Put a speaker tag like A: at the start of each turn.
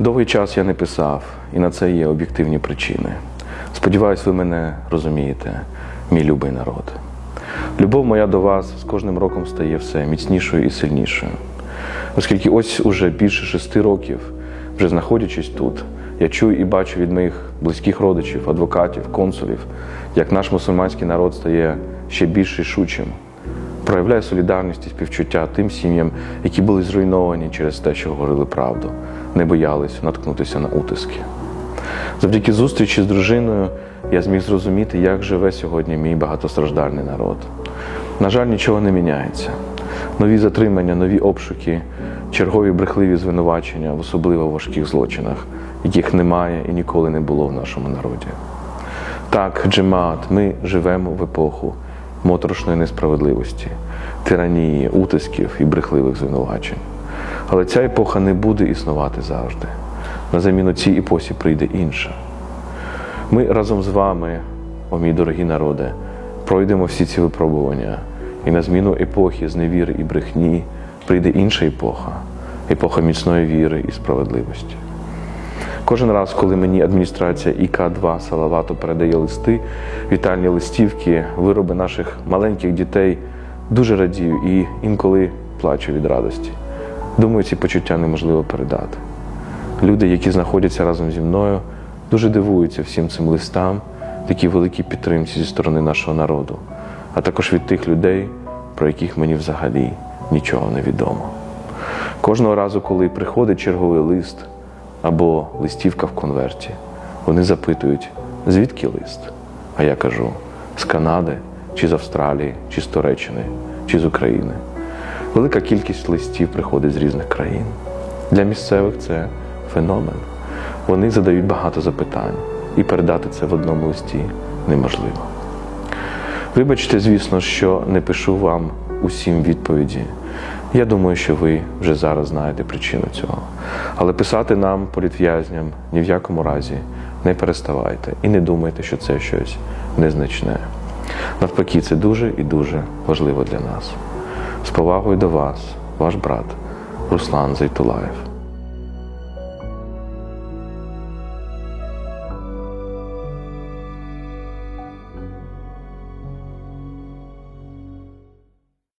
A: Довгий час я не писав, і на це є об'єктивні причини. Сподіваюсь, ви мене розумієте, мій любий народ. Любов моя до вас з кожним роком стає все міцнішою і сильнішою. Оскільки ось уже більше шести років, вже знаходячись тут, я чую і бачу від моїх близьких родичів, адвокатів, консулів, як наш мусульманський народ стає ще більш рішучим, проявляє солідарність і співчуття тим сім'ям, які були зруйновані через те, що говорили правду, не боялись наткнутися на утиски. Завдяки зустрічі з дружиною я зміг зрозуміти, як живе сьогодні мій багатостраждальний народ. На жаль, нічого не міняється. Нові затримання, нові обшуки, чергові брехливі звинувачення в особливо важких злочинах, яких немає і ніколи не було в нашому народі. Так, Джемат, ми живемо в епоху моторошної несправедливості, тиранії, утисків і брехливих звинувачень. Але ця епоха не буде існувати завжди. На заміну цій епосі прийде інша. Ми разом з вами, о мій дорогі народи, пройдемо всі ці випробування, і на зміну епохи зневіри і брехні прийде інша епоха епоха міцної віри і справедливості. Кожен раз, коли мені адміністрація ІК-2 Салавату передає листи, вітальні листівки, вироби наших маленьких дітей, дуже радію і інколи плачу від радості. Думаю, ці почуття неможливо передати. Люди, які знаходяться разом зі мною, дуже дивуються всім цим листам, такій великій підтримці зі сторони нашого народу, а також від тих людей, про яких мені взагалі нічого не відомо. Кожного разу, коли приходить черговий лист або листівка в конверті, вони запитують, звідки лист? А я кажу: з Канади, чи з Австралії, чи з Туреччини, чи з України. Велика кількість листів приходить з різних країн. Для місцевих це феномен. Вони задають багато запитань, і передати це в одному листі неможливо. Вибачте, звісно, що не пишу вам усім відповіді. Я думаю, що ви вже зараз знаєте причину цього. Але писати нам, політв'язням, ні в якому разі не переставайте і не думайте, що це щось незначне. Навпаки, це дуже і дуже важливо для нас. З повагою до вас, ваш брат Руслан Зайтулаєв.